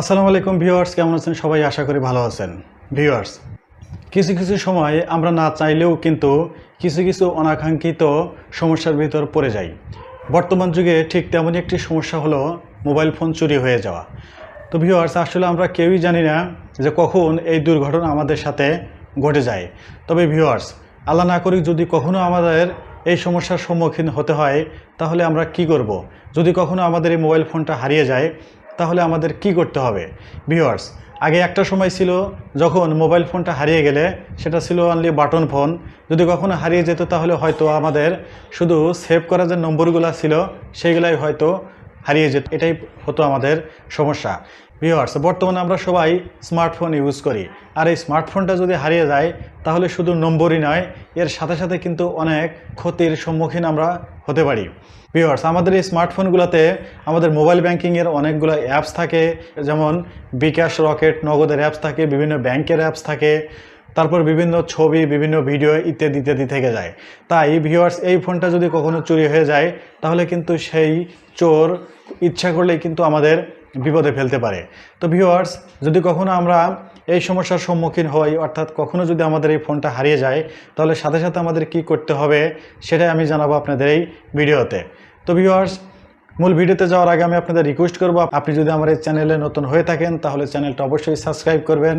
আসসালামু আলাইকুম ভিউয়ার্স, কেমন আছেন? সবাই আশা করি ভালো আছেন। ভিউয়ার্স, কিছু কিছু সময় আমরা না চাইলেও কিন্তু কিছু কিছু অনাকাঙ্ক্ষিত সমস্যার ভিতর পড়ে যাই। বর্তমান যুগে ঠিক তেমনই একটি সমস্যা হলো মোবাইল ফোন চুরি হয়ে যাওয়া। তো ভিউয়ার্স, আসলে আমরা কেউই জানি না যে কখন এই দুর্ঘটনা আমাদের সাথে ঘটে যায়। তবে ভিউয়ার্স, আল্লাহ না করি যদি কখনো আমাদের এই সমস্যার সম্মুখীন হতে হয়, তাহলে আমরা কি করব। যদি কখনো আমাদের এই মোবাইল ফোনটা হারিয়ে যায় তাহলে আমাদের কি করতে হবে? ভিওয়ার্স আগে একটা সময় ছিল যখন মোবাইল ফোনটা হারিয়ে গেলে সেটা ছিল অনলি বাটন ফোন যদি কখনো হারিয়ে যেত তাহলে হয়তো আমাদের শুধু সেভ করা যে নম্বরগুলো ছিল, সেইগুলাই হয়তো হারিয়ে যেত। এটাই হতো আমাদের সমস্যা। ভিউয়ার্স বর্তমানে আমরা সবাই স্মার্টফোন ইউজ করি। আর এই স্মার্টফোনটা যদি হারিয়ে যায়, তাহলে শুধু নম্বরই নয়, এর সাথে সাথে কিন্তু অনেক ক্ষতির সম্মুখীন আমরা হতে পারি। ভিউয়ার্স আমাদের এই স্মার্টফোনগুলোতে আমাদের মোবাইল ব্যাঙ্কিংয়ের অনেকগুলো অ্যাপস থাকে, যেমন বিকাশ রকেট নগদের অ্যাপস থাকে, বিভিন্ন ব্যাংকের অ্যাপস থাকে, তারপর বিভিন্ন ছবি, বিভিন্ন ভিডিও ইত্যাদি ইত্যাদি থেকে যায়। তাই ভিউয়ার্স এই ফোনটা যদি কখনো চুরি হয়ে যায়, তাহলে কিন্তু সেই চোর ইচ্ছা করলেই কিন্তু আমাদের বিপদে ফেলতে পারে। তো ভিউয়ার্স যদি কখনো আমরা এই সমস্যার সম্মুখীন হই, অর্থাৎ কখনো যদি আমাদের এই ফোনটা হারিয়ে যায়, তাহলে সাথে সাথে আমাদের কি করতে হবে, সেটাই আমি জানাব আপনাদের এই ভিডিওতে। তো ভিউয়ার্স মূল ভিডিওতে যাওয়ার আগে আমি আপনাদের রিকোয়েস্ট করব, আপনি যদি আমার এই চ্যানেলে নতুন হয়ে থাকেন, তাহলে চ্যানেলটা অবশ্যই সাবস্ক্রাইব করবেন।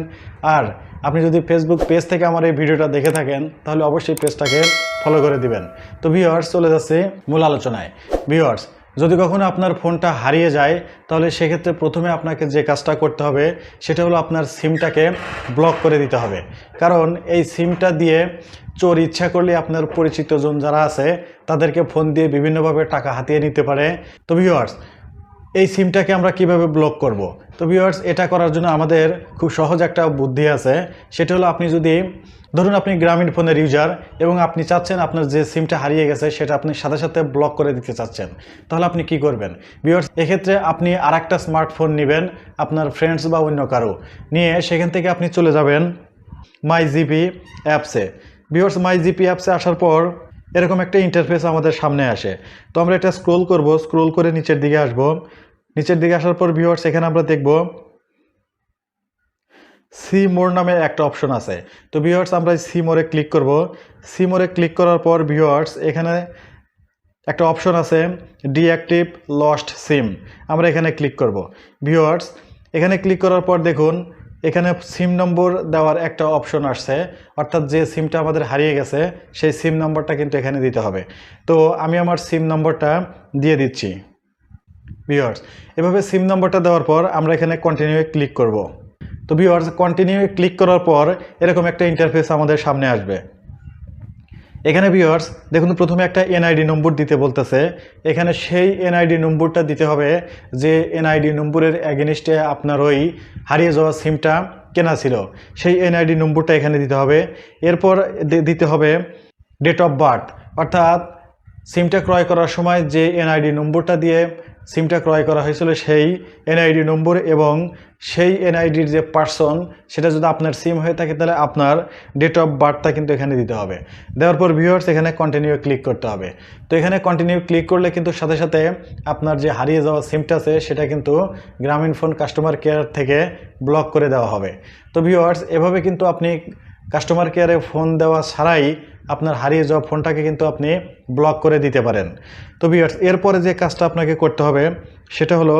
আর আপনি যদি ফেসবুক পেজ থেকে আমার এই ভিডিওটা দেখে থাকেন, তাহলে অবশ্যই পেজটাকে ফলো করে দিবেন। তো ভিউয়ার্স চলে যাচ্ছে মূল আলোচনায়। ভিউয়ার্স যদি কখনো আপনার ফোনটা হারিয়ে যায়, তাহলে সেক্ষেত্রে প্রথমে আপনাকে যে কাজটা করতে হবে, সেটা হলো আপনার সিমটাকে ব্লক করে দিতে হবে। কারণ এই সিমটা দিয়ে চোর ইচ্ছা করলে আপনার পরিচিতজন যারা আছে, তাদেরকে ফোন দিয়ে বিভিন্নভাবে টাকা হাতিয়ে নিতে পারে। তো ভিউয়ার্স এই সিমটাকে আমরা কীভাবে ব্লক করব। তো ভিউয়ার্স এটা করার জন্য আমাদের খুব সহজ একটা বুদ্ধি আছে। সেটা হলো আপনি যদি, ধরুন আপনি গ্রামীণ ফোনের ইউজার এবং আপনি চাচ্ছেন আপনার যে সিমটা হারিয়ে গেছে সেটা আপনি সাথে সাথে ব্লক করে দিতে চাচ্ছেন, তাহলে আপনি কি করবেন? ভিউয়ার্স এক্ষেত্রে আপনি আর একটা স্মার্টফোন নেবেন আপনার ফ্রেন্ডস বা অন্য কারও। নিয়ে সেখান থেকে আপনি চলে যাবেন মাই জিপি অ্যাপসে ভিউয়ার্স মাই জিপি অ্যাপসে আসার পর এরকম একটা ইন্টারফেস আমাদের সামনে আসে। তো আমরা এটা স্ক্রোল করব স্ক্রোল করে নিচের দিকে আসব। নিচের দিকে আসার পর ভিউয়ার্স এখানে আমরা দেখব সি মোর নামে একটা অপশন আছে। তো ভিউয়ার্স আমরা সি মোরে ক্লিক করব। সি মোরে ক্লিক করার পর ভিউয়ার্স এখানে একটা অপশন আছে ডিঅ্যাক্টিভ লস্ট সিম আমরা এখানে ক্লিক করব। ভিউয়ার্স এখানে ক্লিক করার পর দেখুন এখানে সিম নম্বর দেওয়ার একটা অপশন আসছে, অর্থাৎ যে সিমটা আমাদের হারিয়ে গেছে, সেই সিম নম্বরটা কিন্তু এখানে দিতে হবে। তো আমি আমার সিম নম্বরটা দিয়ে দিচ্ছি। ভিউয়ার্স এভাবে সিম নম্বরটা দেওয়ার পর আমরা এখানে কন্টিনিউ ক্লিক করব। তো ভিউয়ার্স কন্টিনিউ ক্লিক করার পর এরকম একটা ইন্টারফেস আমাদের সামনে আসবে। এখানে ভিওয়ার্স দেখুন প্রথমে একটা এনআইডি নম্বর দিতে বলতেছে। এখানে সেই এনআইডি নম্বরটা দিতে হবে যে এনআইডি নম্বরের অ্যাগেনিস্টে আপনার ওই হারিয়ে যাওয়া সিমটা কেনা ছিল। সেই এনআইডি নম্বরটা এখানে দিতে হবে। এরপর দিতে হবে ডেট অফ বার্থ অর্থাৎ সিমটা ক্রয় করার সময় যে এনআইডি নম্বরটা দিয়ে সিমটা ক্রয় করা হয়েছিল সেই এনআইডি নম্বর এবং সেই এনআইডির যে পার্সন, সেটা যদি আপনার সিম হয়ে থাকে তাহলে আপনার ডেট অফ বার্থটা কিন্তু এখানে দিতে হবে। দেওয়ার পর ভিউয়ার্স, এখানে কন্টিনিউ ক্লিক করতে হবে। তো এখানে কন্টিনিউ ক্লিক করলে কিন্তু সাথে সাথে আপনার যে হারিয়ে যাওয়া সিমটা আছে, সেটা কিন্তু গ্রামীণ ফোন কাস্টমার কেয়ার থেকে ব্লক করে দেওয়া হবে। তো ভিউয়ার্স, এভাবে কিন্তু আপনি কাস্টমার কেয়ারে ফোন দেওয়া ছাড়াই আপনার হারিয়ে যাওয়া ফোনটাকে কিন্তু আপনি ব্লক করে দিতে পারেন। তো বিয়ার্স এরপরে যে কাজটা আপনাকে করতে হবে, সেটা হলো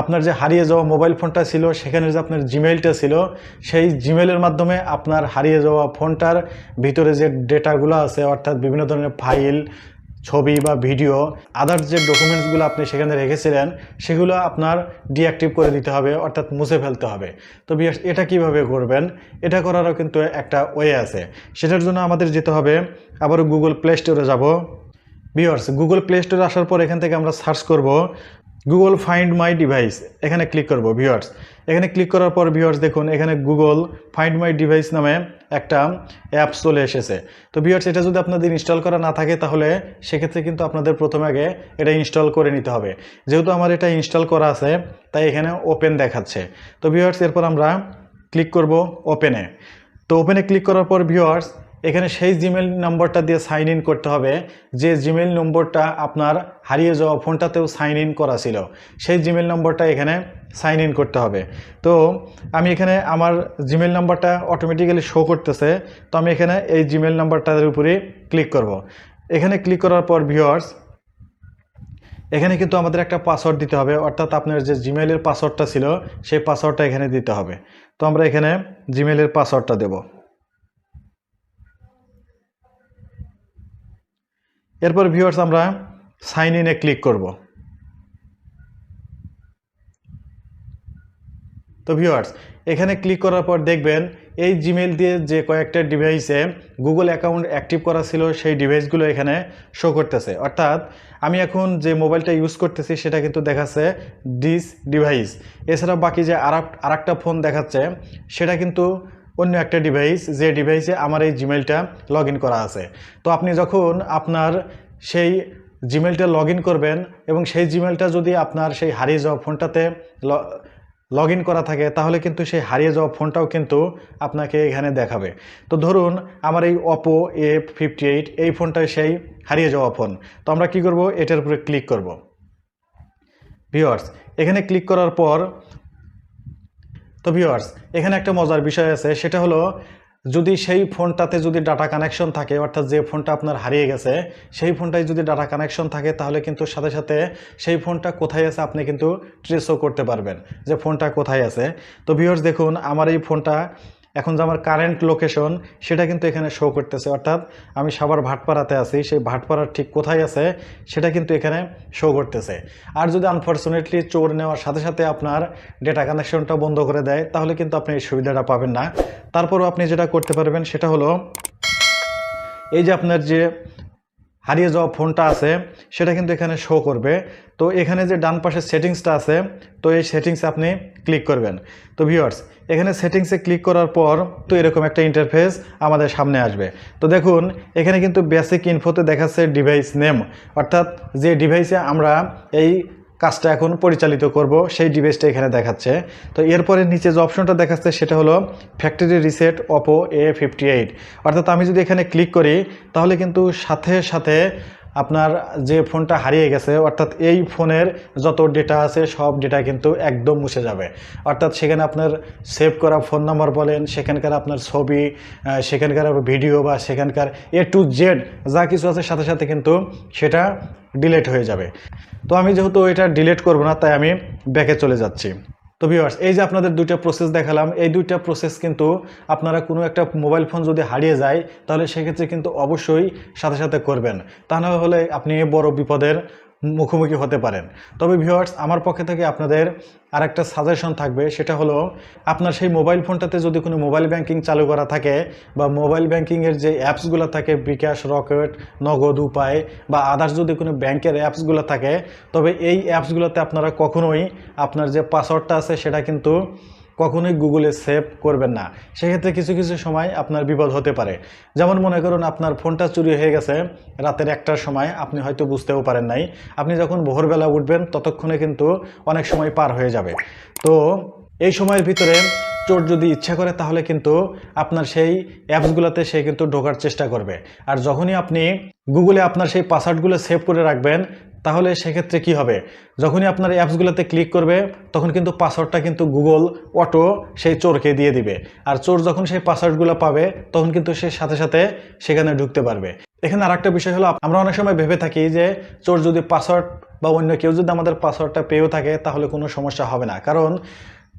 আপনার যে হারিয়ে যাওয়া মোবাইল ফোনটা ছিল, সেখানে যে আপনার জিমেইলটা ছিল, সেই জিমেইলের মাধ্যমে আপনার হারিয়ে যাওয়া ফোনটার ভিতরে যে ডেটাগুলো আছে, অর্থাৎ বিভিন্ন ধরনের ফাইল ছবি বা ভিডিও আদার্স যে ডকুমেন্টসগুলো আপনি সেখানে রেখেছিলেন, সেগুলো আপনার ডিঅ্যাক্টিভ করে দিতে হবে, অর্থাৎ মুছে ফেলতে হবে। তো এটা কীভাবে করবেন? এটা করারও কিন্তু একটা ওয়ে আছে। সেটার জন্য আমাদের যেতে হবে, আবারও গুগল প্লে স্টোরে যাব। বিয়ার্স গুগল প্লে স্টোরে আসার পর এখান থেকে আমরা সার্চ করব। গুগল ফাইন্ড মাই ডিভাইস এখানে ক্লিক করব ভিউয়ার্স এখানে ক্লিক করার পর ভিউয়ার্স দেখুন, এখানে গুগল ফাইন্ড মাই ডিভাইস নামে একটা অ্যাপস চলে এসেছে। তো ভিউয়ার্স এটা যদি আপনাদের ইনস্টল করা না থাকে, তাহলে সেক্ষেত্রে কিন্তু আপনাদের প্রথমে আগে এটা ইনস্টল করে নিতে হবে। যেহেতু আমার এটা ইনস্টল করা আছে, তাই এখানে ওপেন দেখাচ্ছে। তো ভিউয়ার্স এরপর আমরা ক্লিক করব ওপেনে তো ওপেনে ক্লিক করার পর ভিউয়ার্স এখানে সেই জিমেল নম্বরটা দিয়ে সাইন ইন করতে হবে। যে জিমেল নম্বরটা আপনার হারিয়ে যাওয়া ফোনটাতেও সাইন ইন করা ছিল, সেই জিমেল নম্বরটা এখানে সাইন ইন করতে হবে। তো আমি এখানে আমার জিমেল নাম্বারটা অটোমেটিক্যালি শো করতেছে, তো আমি এখানে এই জিমেল নাম্বারটার উপরে ক্লিক করব। এখানে ক্লিক করার পর ভিউয়ার্স এখানে কিন্তু আমাদের একটা পাসওয়ার্ড দিতে হবে, অর্থাৎ আপনার যে জিমেলের পাসওয়ার্ডটা ছিল, সেই পাসওয়ার্ডটা এখানে দিতে হবে। তো আমরা এখানে জিমেলের পাসওয়ার্ডটা দেব। এরপর ভিউয়ার্স আমরা সাইন ইনে ক্লিক করব। তো ভিউয়ার্স এখানে ক্লিক করার পর দেখবেন, এই জিমেল দিয়ে যে কয়েকটা ডিভাইসে গুগল অ্যাকাউন্ট অ্যাক্টিভ করা ছিল, সেই ডিভাইসগুলো এখানে শো করতেছে। অর্থাৎ, আমি এখন যে মোবাইলটা ইউজ করতেছি, সেটা কিন্তু দেখাচ্ছে ডিস ডিভাইস এছাড়া বাকি যে আর আর একটা ফোন দেখাচ্ছে, সেটা কিন্তু অন্য একটা ডিভাইস যে ডিভাইসে আমার এই জিমেলটা লগ করা আছে। তো আপনি যখন আপনার সেই জিমেলটা লগ করবেন এবং সেই জিমেলটা যদি আপনার সেই হারিয়ে যাওয়া ফোনটাতে লগ করা থাকে, তাহলে কিন্তু সেই হারিয়ে যাওয়া ফোনটাও কিন্তু আপনাকে এখানে দেখাবে। তো ধরুন, আমার এই অপো এ ফিফটি এইট এই ফোনটাই সেই হারিয়ে যাওয়া ফোন। তো আমরা কি করব? এটার উপরে ক্লিক করব। ভিওয়ার্স এখানে ক্লিক করার পর তো ভিওয়ার্স এখানে একটা মজার বিষয় আছে, সেটা হলো যদি সেই ফোনটাতে যদি ডাটা কানেকশন থাকে, অর্থাৎ যে ফোনটা আপনার হারিয়ে গেছে, সেই ফোনটায় যদি ডাটা কানেকশন থাকে, তাহলে কিন্তু সাথে সাথে সেই ফোনটা কোথায় আছে আপনি কিন্তু ট্রেসও করতে পারবেন যে ফোনটা কোথায় আছে। তো ভিওয়ার্স দেখুন, আমার এই ফোনটা এখন যে আমার কারেন্ট লোকেশন সেটা কিন্তু এখানে শো করতেছে। অর্থাৎ আমি সাবার ভাটপাড়াতে আছি, সেই ভাটপাড়ার ঠিক কোথায় আছে, সেটা কিন্তু এখানে শো করতেছে। আর যদি আনফর্চুনেটলি চোর নেওয়ার সাথে সাথে আপনার ডেটা কানেকশনটা বন্ধ করে দেয়, তাহলে কিন্তু আপনি এই সুবিধাটা পাবেন না। তারপরও আপনি যেটা করতে পারবেন, সেটা হলো এই যে আপনার যে হারিয়ে যাওয়া ফোনটা আছে, সেটা কিন্তু এখানে শো করবে। তো এখানে যে ডান পাশে সেটিংসটা আছে, তো এই সেটিংস আপনি ক্লিক করবেন। তো ভিউয়ার্স এখানে সেটিংসে ক্লিক করার পর তো এরকম একটা ইন্টারফেস আমাদের সামনে আসবে। তো দেখুন, এখানে কিন্তু বেসিক ইনফোতে দেখাচ্ছে ডিভাইস নেম অর্থাৎ যে ডিভাইসে আমরা এই কাজটা এখন পরিচালিত করব, সেই ডিভাইসটা এখানে দেখাচ্ছে। তো এরপরে নিচে যে অপশনটা দেখাচ্ছে, সেটা হলো factory reset Oppo A fifty eight অর্থাৎ আমি যদি এখানে ক্লিক করি, তাহলে কিন্তু সাথে সাথে আপনার যে ফোনটা হারিয়ে গেছে, অর্থাৎ এই ফোনের যত ডেটা আছে, সব ডেটা কিন্তু একদম মুছে যাবে। অর্থাৎ সেখানে আপনার সেভ করা ফোন নাম্বার বলেন, সেখানকার আপনার ছবি সেখানকার ভিডিও বা সেখানকার এ টু জেড যা কিছু আছে, সাথে সাথে কিন্তু সেটা ডিলেট হয়ে যাবে। তো আমি যেহেতু এটা ডিলেট করব না, তাই আমি ব্যাকে চলে যাচ্ছি। তো ভিওয়ার্স এই যে আপনাদের দুইটা প্রসেস দেখালাম, এই দুইটা প্রসেস কিন্তু আপনারা কোনো একটা মোবাইল ফোন যদি হারিয়ে যায়, তাহলে সেক্ষেত্রে কিন্তু অবশ্যই সাথে সাথে করবেন। তা না হলে আপনি বড় বিপদের মুখোমুখি হতে পারেন। তবে ভিউয়ার্স আমার পক্ষে থেকে আপনাদের আর একটা সাজেশন থাকবে, সেটা হলো আপনার সেই মোবাইল ফোনটাতে যদি কোনো মোবাইল ব্যাংকিং চালু করা থাকে বা মোবাইল ব্যাংকিংয়ের যে অ্যাপসগুলো থাকে, বিকাশ, রকেট, নগদ, উপায় বা আদার্স যদি কোনো ব্যাংকের অ্যাপসগুলো থাকে, তবে এই অ্যাপসগুলোতে আপনারা কখনোই আপনার যে পাসওয়ার্ডটা আছে, সেটা কিন্তু কখনোই গুগলে সেভ করবেন না। সেক্ষেত্রে কিছু কিছু সময় আপনার বিপদ হতে পারে। যেমন মনে করুন আপনার ফোনটা চুরি হয়ে গেছে, রাতের একটার সময় আপনি হয়তো বুঝতেও পারেন নাই। আপনি যখন ভোরবেলা উঠবেন, ততক্ষণে কিন্তু অনেক সময় পার হয়ে যাবে। তো এই সময়ের ভিতরে চোর যদি ইচ্ছা করে, তাহলে কিন্তু আপনার সেই অ্যাপসগুলোতে সে কিন্তু ঢোকার চেষ্টা করবে। আর যখনই আপনি গুগলে আপনার সেই পাসওয়ার্ডগুলো সেভ করে রাখবেন তাহলে সেক্ষেত্রে কি হবে? যখনই আপনার অ্যাপসগুলোতে ক্লিক করবে, তখন কিন্তু পাসওয়ার্ডটা কিন্তু গুগল অটো সেই চোরকে দিয়ে দিবে। আর চোর যখন সেই পাসওয়ার্ডগুলো পাবে, তখন কিন্তু সে সাথে সাথে সেখানে ঢুকতে পারবে। এখানে আর একটা বিষয় হলো, আমরা অনেক সময় ভেবে থাকি যে চোর যদি পাসওয়ার্ড বা অন্য কেউ যদি আমাদের পাসওয়ার্ডটা পেয়েও থাকে, তাহলে কোনো সমস্যা হবে না। কারণ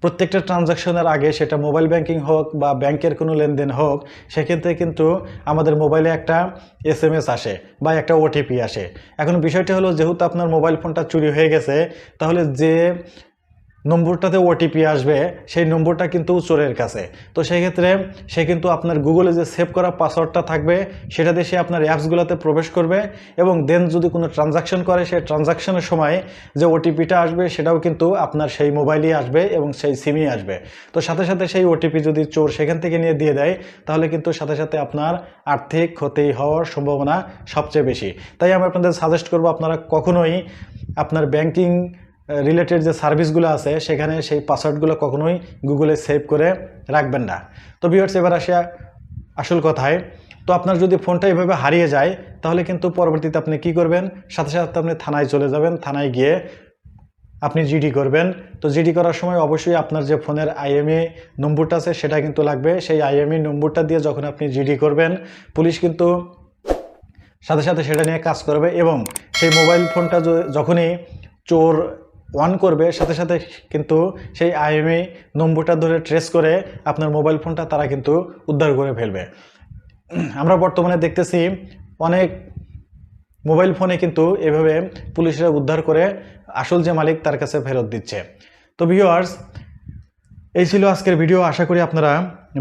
প্রত্যেকটা ট্রানজাকশনের আগে সেটা মোবাইল ব্যাংকিং হোক বা ব্যাংকের কোনো লেনদেন হোক, সেক্ষেত্রে কিন্তু আমাদের মোবাইলে একটা এস এম এস আসে বা একটা ওটিপি আসে। এখন বিষয়টা হলো, যেহেতু আপনার মোবাইল ফোনটা চুরি হয়ে গেছে, তাহলে যে নম্বরটাতে ওটিপি আসবে, সেই নম্বরটা কিন্তু চোরের কাছে। তো সেই ক্ষেত্রে সে কিন্তু আপনার গুগলে যে সেভ করা পাসওয়ার্ডটা থাকবে, সেটা দিয়ে সে আপনার অ্যাপসগুলোতে প্রবেশ করবে এবং দেন যদি কোনো ট্রানজাকশন করে, সেই ট্রানজাকশনের সময় যে ওটিপিটা আসবে, সেটাও কিন্তু আপনার সেই মোবাইলেই আসবে এবং সেই সিমই আসবে। তো সাথে সাথে সেই ওটিপি যদি চোর সেখান থেকে নিয়ে দিয়ে দেয়, তাহলে কিন্তু সাথে সাথে আপনার আর্থিক ক্ষতি হওয়ার সম্ভাবনা সবচেয়ে বেশি। তাই আমি আপনাদের সাজেস্ট করব আপনারা কখনোই আপনার ব্যাংকিং রিলেটেড যে সার্ভিসগুলো আছে, সেখানে সেই পাসওয়ার্ডগুলো কখনোই গুগলে সেভ করে রাখবেন না। তো ভিউয়ার্স এবার আসিয়া আসল কথায়। তো আপনার যদি ফোনটা এভাবে হারিয়ে যায়, তাহলে কিন্তু পরবর্তীতে আপনি কি করবেন? সাথে সাথে আপনি থানায় চলে যাবেন। থানায় গিয়ে আপনি জিডি করবেন। তো জিডি করার সময় অবশ্যই আপনার যে ফোনের আইএমই নম্বরটা আছে, সেটা কিন্তু লাগবে। সেই আইএমই নম্বরটা দিয়ে যখন আপনি জিডি করবেন, পুলিশ কিন্তু সাথে সাথে সেটা নিয়ে কাজ করবে এবং সেই মোবাইল ফোনটা যখনই চোর অন করবে, সাথে সাথে কিন্তু সেই আইএমই নম্বরটা ধরে ট্রেস করে আপনার মোবাইল ফোনটা তারা কিন্তু উদ্ধার করে ফেলবে। আমরা বর্তমানে দেখতেছি অনেক মোবাইল ফোনে কিন্তু এভাবে পুলিশরা উদ্ধার করে আসল যে মালিক তার কাছে ফেরত দিচ্ছে। তো ভিউয়ার্স এই ছিল আজকের ভিডিও আশা করি আপনারা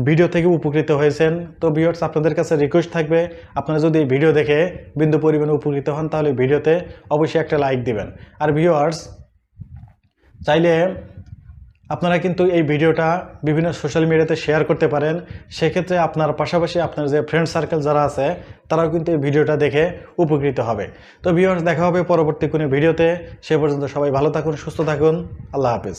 ভিডিও থেকে উপকৃত হয়েছেন। তো ভিউয়ার্স আপনাদের কাছে রিকোয়েস্ট থাকবে, আপনারা যদি ভিডিও দেখে বিন্দু পরিমাণে উপকৃত হন, তাহলে ভিডিওতে অবশ্যই একটা লাইক দিবেন। আর ভিউয়ার্স চাইলে আপনারা কিন্তু এই ভিডিওটা বিভিন্ন সোশ্যাল মিডিয়াতে শেয়ার করতে পারেন। সেক্ষেত্রে আপনার পাশাপাশি আপনার যে ফ্রেন্ড সার্কেল যারা আছে, তারাও কিন্তু এই ভিডিওটা দেখে উপকৃত হবে। তো ভিউয়ার্স দেখা হবে পরবর্তী কোনো ভিডিওতে সে পর্যন্ত সবাই ভালো থাকুন, সুস্থ থাকুন। আল্লাহ হাফিজ।